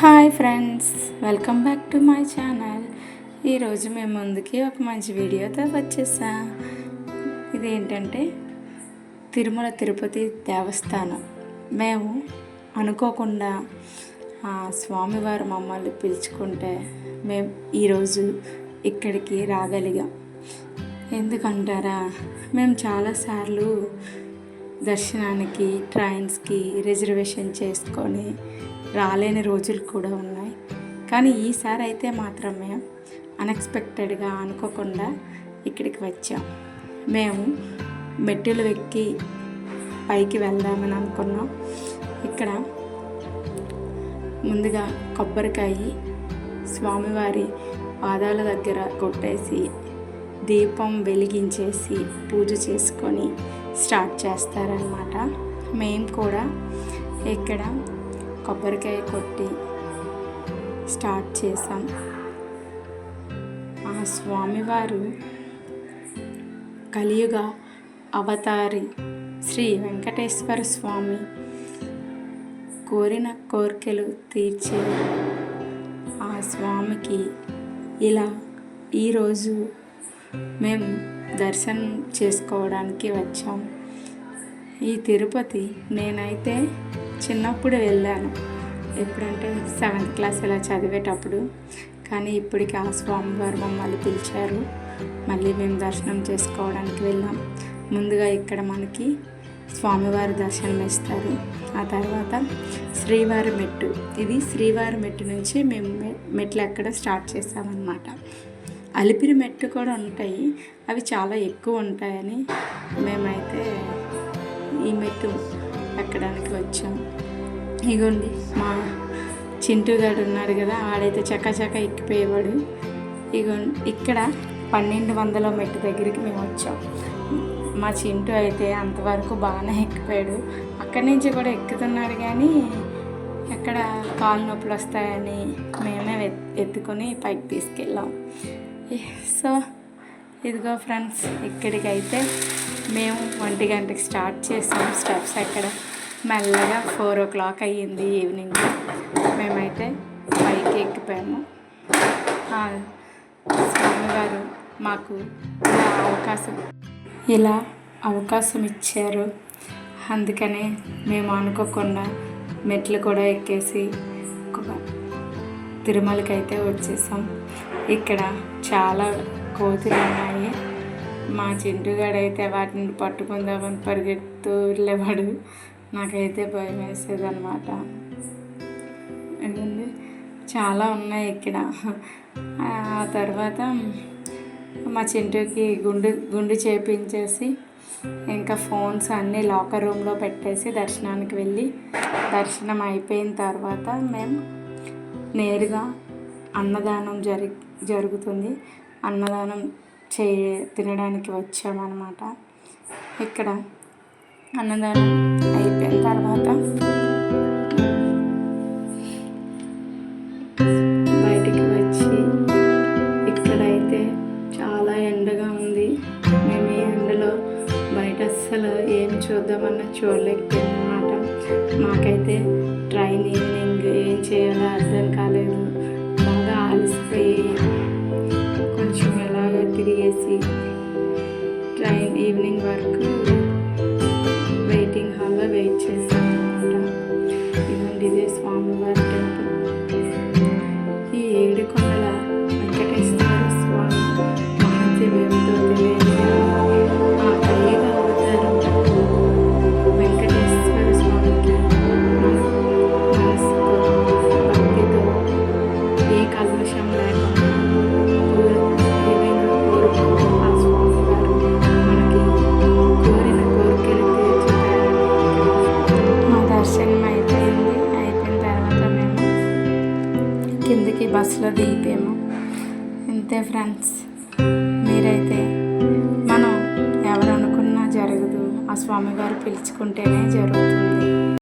Hi friends welcome back to my channel. ఈరోజు మేము ముందుకి ఒక మంచి వీడియోతో వచ్చేసా. ఇదేంటంటే తిరుమల తిరుపతి దేవస్థానం. మేము అనుకోకుండా స్వామివారు మమ్మల్ని పిలుచుకుంటే మేము ఈరోజు ఇక్కడికి రాగలిగాం. ఎందుకంటారా? మేము చాలాసార్లు దర్శనానికి ట్రైన్స్కి రిజర్వేషన్ చేసుకొని రాలేని రోజులు కూడా ఉన్నాయి. కానీ ఈసారి అయితే మాత్రమే అన్ఎక్స్పెక్టెడ్గా అనుకోకుండా ఇక్కడికి వచ్చాం. మేము మెట్టులు ఎక్కి పైకి వెళ్దామని అనుకున్నాం. ఇక్కడ ముందుగా కొబ్బరికాయ స్వామివారి పాదాల దగ్గర కొట్టేసి దీపం వెలిగించేసి పూజ చేసుకొని స్టార్ట్ చేస్తారనమాట మేము కూడా ఇక్కడ కొబ్బరికాయ కొట్టి స్టార్ట్ చేసాం ఆ స్వామివారు కలియుగ అవతారి శ్రీ వెంకటేశ్వర స్వామి కోరిన కోరికలు తీర్చే ఆ స్వామికి ఇలా ఈరోజు మేము దర్శనం చేసుకోవడానికి వచ్చాం. ఈ తిరుపతి నేనైతే చిన్నప్పుడు వెళ్ళాను. ఎప్పుడంటే సెవెంత్ క్లాస్ ఇలా చదివేటప్పుడు. కానీ ఇప్పటికి ఆ స్వామివారు మమ్మల్ని పిలిచారు. మళ్ళీ మేము దర్శనం చేసుకోవడానికి వెళ్ళాం. ముందుగా ఇక్కడ మనకి స్వామివారి దర్శనం ఇస్తారు ఆ తర్వాత శ్రీవారి మెట్టు. ఇది శ్రీవారి మెట్టు నుంచి మేము మెట్లు ఎక్కడ స్టార్ట్ చేసామన్నమాట అలిపిరి మెట్టు కూడా ఉంటాయి. అవి చాలా ఎక్కువ ఉంటాయని మేమైతే ఈ మెట్టు ఎక్కడానికి వచ్చాం. ఇగోండి మా చింటూ గారు ఉన్నాడు కదా ఆడైతే చక్కచక్క ఎక్కిపోయేవాడు. ఇగో ఇక్కడ పన్నెండు వందల మెట్టు దగ్గరికి మేము వచ్చాం. మా చింటూ అయితే అంతవరకు బాగానే ఎక్కిపోయాడు. అక్కడి నుంచి కూడా ఎక్కుతున్నాడు కానీ ఎక్కడ కాలు నొప్పులు వస్తాయని మేమే ఎత్తుకొని పైకి తీసుకెళ్ళాం. సో ఇదిగో ఫ్రెండ్స్ ఇక్కడికైతే మేము ఒంటి గంటకి స్టార్ట్ చేసాం స్టెప్స్ ఎక్కడ మెల్లగా ఫోర్ ఓ క్లాక్ అయ్యింది ఈవినింగ్. మేమైతే పైకి ఎక్కిపోయాము. స్వామివారు మాకు ఇలా అవకాశం ఇలా అవకాశం ఇచ్చారు. అందుకనే మేము అనుకోకుండా మెట్లు కూడా ఎక్కేసి తిరుమలకి అయితే వచ్చేసాం. ఇక్కడ చాలా కోతులు ఉన్నాయి. మా చింటుగాడైతే వాటిని పట్టుకుందామని పరిగెత్తు వెళ్ళేవాడు. నాకైతే భయం వేసేది అనమాట ఏంటండి? చాలా ఉన్నాయి ఇక్కడ. ఆ తర్వాత మా చింటూకి గుండు గుండు చేపించేసి ఇంకా ఫోన్స్ అన్నీ లాకర్ రూమ్లో పెట్టేసి దర్శనానికి వెళ్ళి దర్శనం అయిపోయిన తర్వాత మేము నేరుగా అన్నదానం జరి జరుగుతుంది. అన్నదానం చే తినడానికి వచ్చామన్నమాట. ఇక్కడ అన్నదానం అయిపోయిన తర్వాత బయటికి వచ్చి ఇక్కడైతే చాలా ఎండగా ఉంది. మేము ఈ ఎండలో బయట అస్సలు ఏం చూద్దామన్నా చూడలేకపోయాం అనమాట మాకైతే ట్రైన్ చేయాలో అర్థం కాలేదు. బాగా ఆలసిపోయి కొంచెం ఎలాగో తిరిగేసి ట్రైన్ ఈవినింగ్ వరకు వెయిటింగ్ హాల్లో వెయిట్ చేశాను అనమాట ఇదండి ఇదే స్వామివారి టెంపుల్. ఈ ఏడు తర్వాత మేము కిందకి బస్సులో దిగిపోయాము. అంతే ఫ్రెండ్స్ మీరైతే మనం ఎవరు అనుకున్నా జరగదు. ఆ స్వామివారు పిలుచుకుంటేనే జరుగుతుంది.